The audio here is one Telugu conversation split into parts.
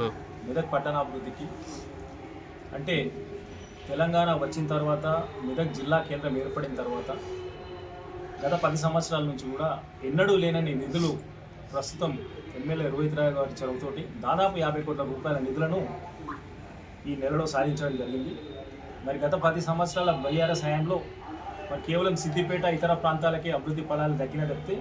ఆ, మెదక్ పట్టణాభివృద్ధికి. అంటే తెలంగాణ వచ్చిన తర్వాత మెదక్ జిల్లా కేంద్రం ఏర్పడిన తర్వాత గత పది సంవత్సరాల నుంచి కూడా ఎన్నడూ లేనని నిధులు ప్రస్తుతం ఎమ్మెల్యే రోహిత్ రాయ్ గారి చొరవతోటి దాదాపు యాభై కోట్ల రూపాయల నిధులను ఈ నెలలో సాధించడం జరిగింది. మరి గత పది సంవత్సరాల బయ్యారస్ హయాంలో మరి కేవలం సిద్దిపేట ఇతర ప్రాంతాలకే అభివృద్ధి ఫలాలు దక్కిన తప్పితే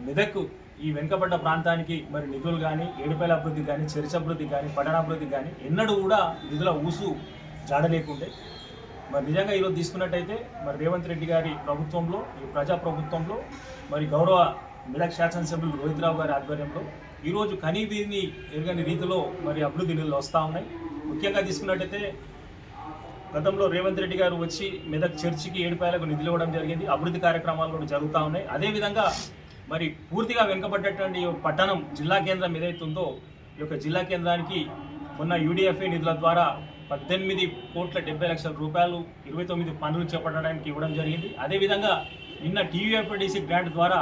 మెదక్ ఈ వెనుకబడ్డ ప్రాంతానికి మరి నిధులు కానీ ఏడుపేల అభివృద్ధి కానీ చర్చ అభివృద్ధి కానీ పట్టణాభివృద్ధి కానీ ఎన్నడూ కూడా నిధుల ఊసు జాడలేకుండే. మరి నిజంగా ఈరోజు తీసుకున్నట్టయితే మరి రేవంత్ రెడ్డి గారి ప్రభుత్వంలో ఈ ప్రజా ప్రభుత్వంలో మరి గౌరవ మెదక్ శాసనసభ్యులు రోహిత్ రావు గారి ఆధ్వర్యంలో ఈరోజు కనీబీని ఎరగని రీతిలో మరి అభివృద్ధి నిధులు వస్తూ ఉన్నాయి. ముఖ్యంగా తీసుకున్నట్టయితే గతంలో రేవంత్ రెడ్డి గారు వచ్చి మెదక్ చర్చికి ఏడుపాయలకు నిధులు ఇవ్వడం జరిగింది. అభివృద్ధి కార్యక్రమాలు కూడా జరుగుతూ ఉన్నాయి. అదేవిధంగా మరి పూర్తిగా వెనుకబడ్డటువంటి పట్టణం జిల్లా కేంద్రం ఏదైతే ఉందో ఈ యొక్క జిల్లా కేంద్రానికి ఉన్న యూడిఎఫ్ఏ నిధుల ద్వారా పద్దెనిమిది కోట్ల డెబ్బై లక్షల రూపాయలు ఇరవై తొమ్మిది పనులు చేపట్టడానికి ఇవ్వడం జరిగింది. అదేవిధంగా నిన్న టీయూఎఫ్డిసి గ్రాంట్ ద్వారా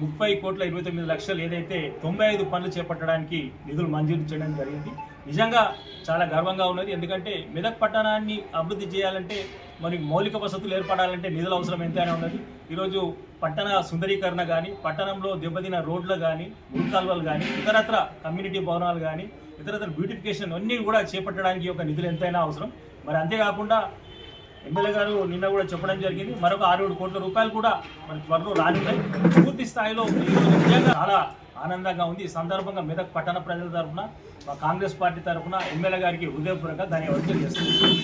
ముప్పై కోట్ల ఇరవై తొమ్మిది లక్షలు ఏదైతే తొంభై ఐదు పనులు చేపట్టడానికి నిధులు మంజూరు చేయడం జరిగింది. నిజంగా చాలా గర్వంగా ఉన్నది. ఎందుకంటే మెదక్ పట్టణాన్ని అభివృద్ధి చేయాలంటే మరి మౌలిక వసతులు ఏర్పడాలంటే నిధుల అవసరం ఎంతైనా ఉన్నది. ఈరోజు పట్టణ సుందరీకరణ కానీ పట్టణంలో దెబ్బతిన రోడ్లు కానీ మురికాల్వలు కానీ ఇతరత్ర కమ్యూనిటీ భవనాలు కానీ ఇతరత్ర బ్యూటిఫికేషన్ అన్నీ కూడా చేపట్టడానికి ఒక నిధులు ఎంతైనా అవసరం. మరి అంతేకాకుండా ఎమ్మెల్యే గారు నిన్న కూడా చెప్పడం జరిగింది. మరొక ఆరు ఏడు కోట్ల రూపాయలు కూడా మరి త్వరలో రానున్నాయి. పూర్తి స్థాయిలో చాలా ఆనందంగా ఉంది. ఈ సందర్భంగా మెదక్ పట్టణ ప్రజల తరఫున మా కాంగ్రెస్ పార్టీ తరఫున ఎమ్మెల్యే గారికి హృదయపూర్వక ధన్యవాదాలు తెలియజేస్తున్నాను